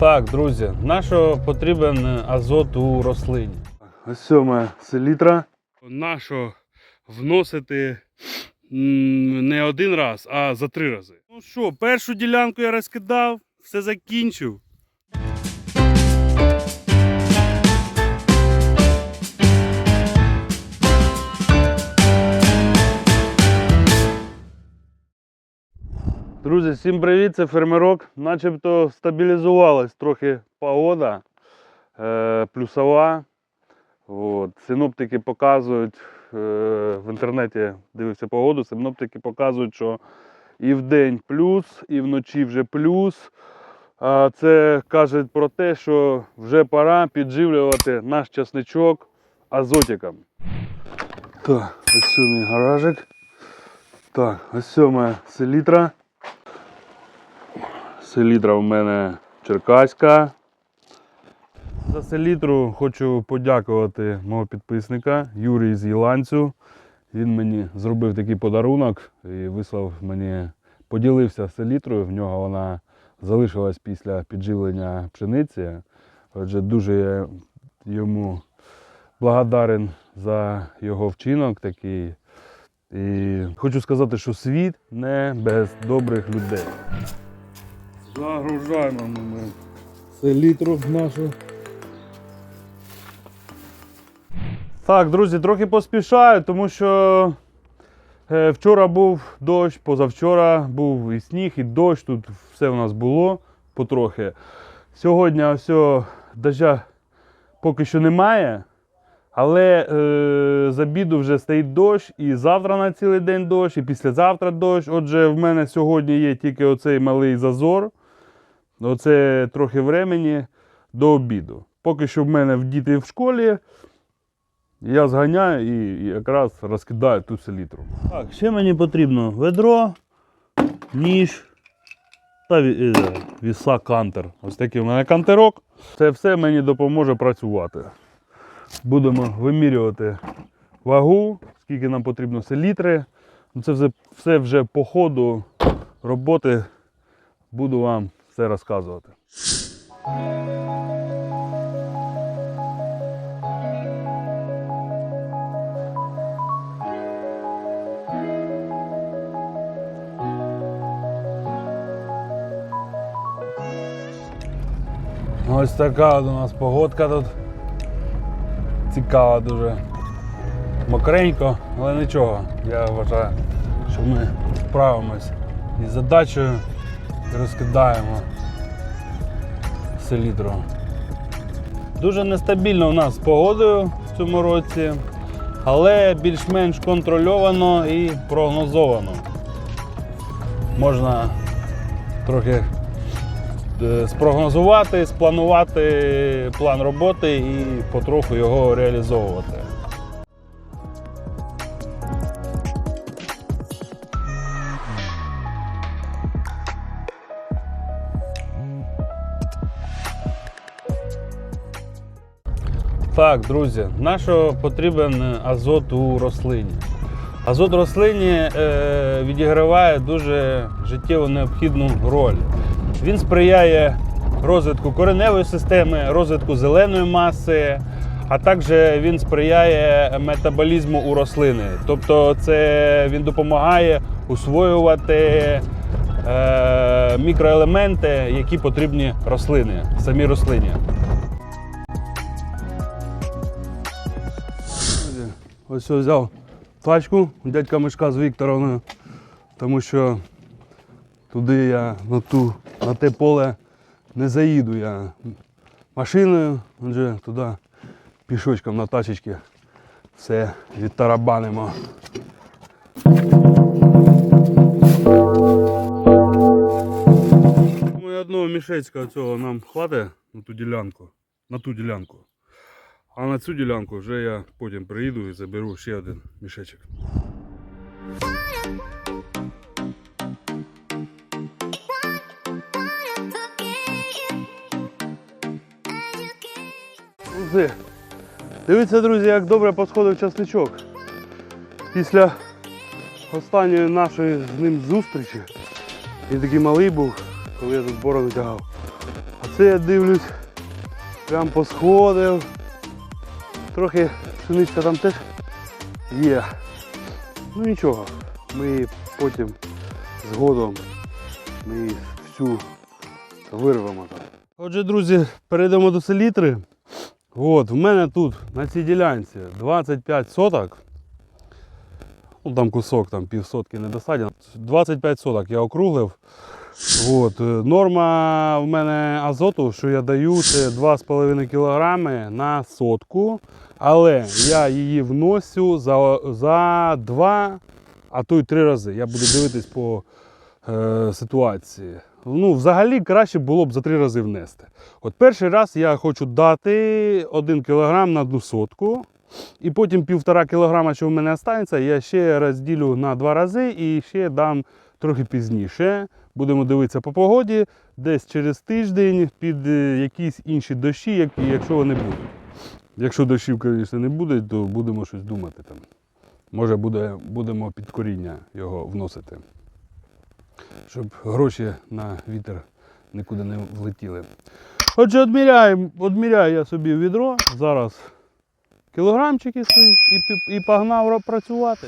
Так, друзі, на що потрібен азот у рослині? Ось сьома селітра. На що вносити не один раз, а за три рази. Ну що, першу ділянку я розкидав, все закінчив. Друзі, всім привіт, це фермерок. Начебто стабілізувалась трохи погода е, плюсова. От. Синоптики показують, е, в інтернеті дивився погоду, синоптики показують, що і в день плюс, і вночі вже плюс. А це каже про те, що вже пора підживлювати наш часничок азотиком. Так, ось сьомий гаражик. Так, ось сьома селітра. Селітра в мене черкаська. За селітру хочу подякувати мого підписника Юрій з Єланцю. Він мені зробив такий подарунок і вислав мені, поділився селітрою. В нього вона залишилась після підживлення пшениці. Отже, дуже я йому благодарен за його вчинок такий. І хочу сказати, що світ не без добрих людей. Загружаємо ми селітру нашу. Так, друзі, трохи поспішаю, тому що е, вчора був дощ, позавчора був і сніг, і дощ. Тут все у нас було потрохи. Сьогодні все, дождя поки що немає. Але е, з обіду вже стоїть дощ, і завтра на цілий день дощ, і післязавтра дощ. Отже, в мене сьогодні є тільки оцей малий зазор. Оце трохи времени до обіду. Поки що в мене в діти в школі. Я зганяю і, якраз розкидаю ту селітру. Так, ще мені потрібно ведро, ніж та е, віса кантер. Ось такий у мене кантерок. Це все мені допоможе працювати. Будемо вимірювати вагу, скільки нам потрібно селітри. Ну, Це все вже по ходу роботи буду вам все розказувати. Ось така у нас погодка тут. Цікава дуже. Мокренько, але нічого. Я вважаю, що ми справимось із задачею розкидаємо селітру. Дуже нестабільно у нас з погодою в цьому році, але більш-менш контрольовано і прогнозовано. Можна трохи е, спрогнозувати, спланувати план роботи і потроху його реалізовувати. Так, друзі, на що потрібен азот у рослині? Азот в рослині е, відіграває дуже життєво необхідну роль. Він сприяє розвитку кореневої системи, розвитку зеленої маси, а також він сприяє метаболізму у рослини. Тобто, це він допомагає усвоювати е, мікроелементи, які потрібні рослині, самій рослині. Ось взяв тачку дядька Мишка з Вікторовною, тому що туди я на, ту, на те поле не заїду я машиною, отже туди пішочком на тачечці все відтарабанимо. Одного мішечка цього нам хватить на ту ділянку. На ту ділянку. А на цю ділянку вже я потім приїду і заберу ще один мішечок. Друзі, дивіться, друзі, як добре посходив часничок. Після останньої нашої з ним зустрічі. Він такий малий був, коли я тут борону тягав. А Все я дивлюсь, прям посходив. Трохи пшеничка там теж є. Ну нічого, ми потім згодом ми всю вирвемо там. Отже, друзі, перейдемо до селітри. От, в мене тут на цій ділянці 25 соток. Ну, там кусок, там півсотки недосадено. 25 соток я округлив. От, е, норма в мене азоту, що я даю, це 2,5 кг на сотку. Але я її вносю за, за 2, а то й 3 рази. Я буду дивитись по е, ситуації. Ну, взагалі краще було б за 3 рази внести. От перший раз я хочу дати 1 кг на одну сотку. І потім півтора кілограма, що в мене залишиться, я ще розділю на два рази і ще дам трохи пізніше. Будемо дивитися по погоді, десь через тиждень під е, якісь інші дощі, якщо вони будуть. Якщо дощів, звісно, не буде, то будемо щось думати там. Може, буде, будемо під коріння його вносити. Щоб гроші на вітер нікуди не влетіли. Отже, відміряю, відміряю я собі відро. Зараз кілограмчики свої і, і погнав працювати.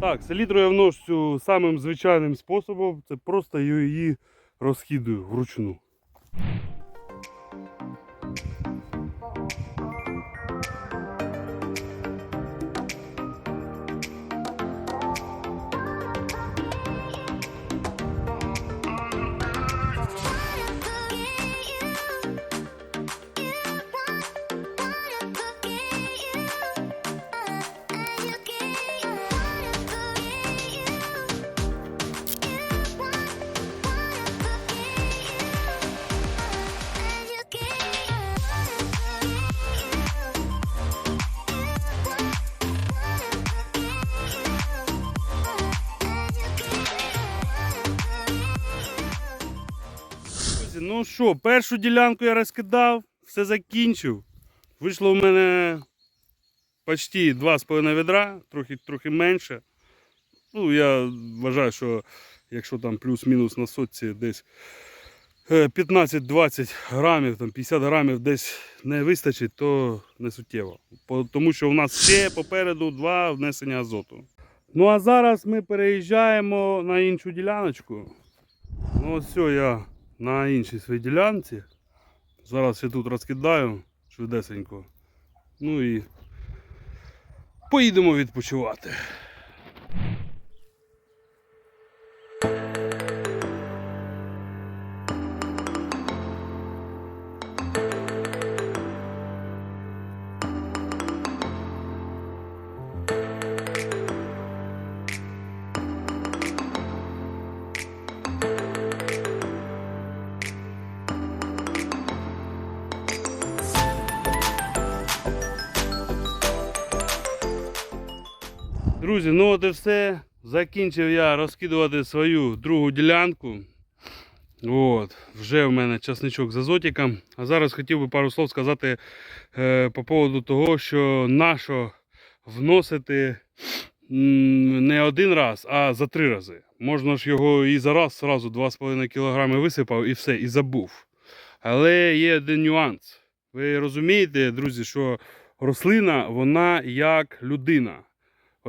Так, селітру я вношу самим звичайним способом. Це просто її розхідую вручну. Ну що, першу ділянку я розкидав, все закінчив. Вийшло в мене почти 2,5 відра, трохи, трохи менше. Ну, я вважаю, що якщо там плюс-мінус на сотці десь е, 15-20 грамів, там 50 грамів десь не вистачить, то не суттєво. Тому що у нас ще попереду два внесення азоту. Ну а зараз ми переїжджаємо на іншу діляночку. Ну ось все, я на іншій своїй ділянці. Зараз ще тут розкидаю швидесенько. Ну і поїдемо відпочивати. Друзі, ну от і все. Закінчив я розкидувати свою другу ділянку. От, вже в мене часничок з азотиком. А зараз хотів би пару слов сказати е, по поводу того, що нащо вносити не один раз, а за три рази. Можна ж його і за раз сразу 2,5 кг висипав і все, і забув. Але є один нюанс. Ви розумієте, друзі, що рослина, вона як людина.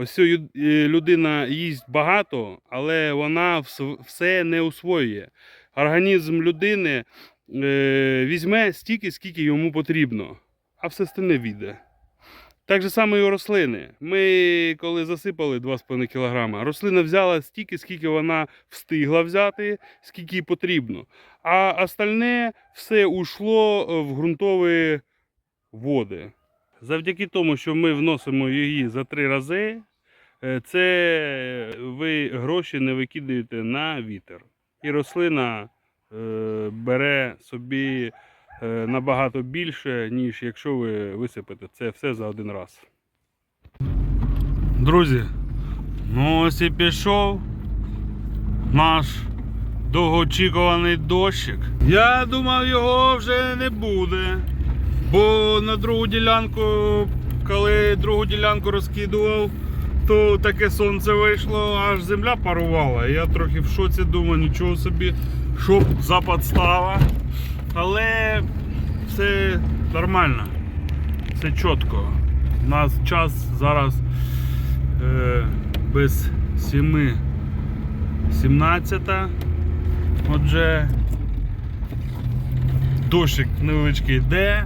Ось е, людина їсть багато, але вона все не усвоює. Організм людини е, візьме стільки, скільки йому потрібно, а все остальне віде. Так же само і у рослини. Ми, коли засипали 2,5 кг, рослина взяла стільки, скільки вона встигла взяти, скільки їй потрібно. А остальне все ушло е, в ґрунтові води. Завдяки тому, що ми вносимо її за три рази, це ви гроші не викидаєте на вітер. І рослина е, бере собі е, набагато більше, ніж якщо ви висипете це все за один раз. Друзі, Ну ось і пішов наш довгоочікуваний дощик. Я думав, його вже не буде. Бо на другу ділянку, коли другу ділянку розкидував, то таке сонце вийшло, аж земля парувала. Я трохи в шоці думаю, нічого собі, щоб за подстава. Але все нормально, все чітко. У нас час зараз е, без 7 17. Отже, дощик невеличкий йде,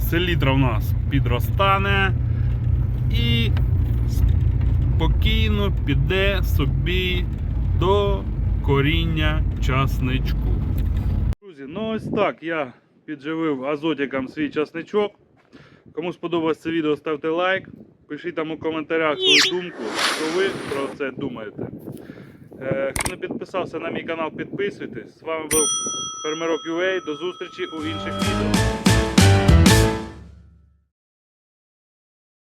селітра в нас підростане і спокійно піде собі до коріння часничку. Друзі, ну ось так я підживив азотиком свій часничок. Кому сподобалось це відео, ставте лайк. Пишіть там у коментарях свою думку, що ви про це думаєте. Е, Хто не підписався на мій канал, підписуйтесь. З вами був Фермерок UA. До зустрічі у інших відео.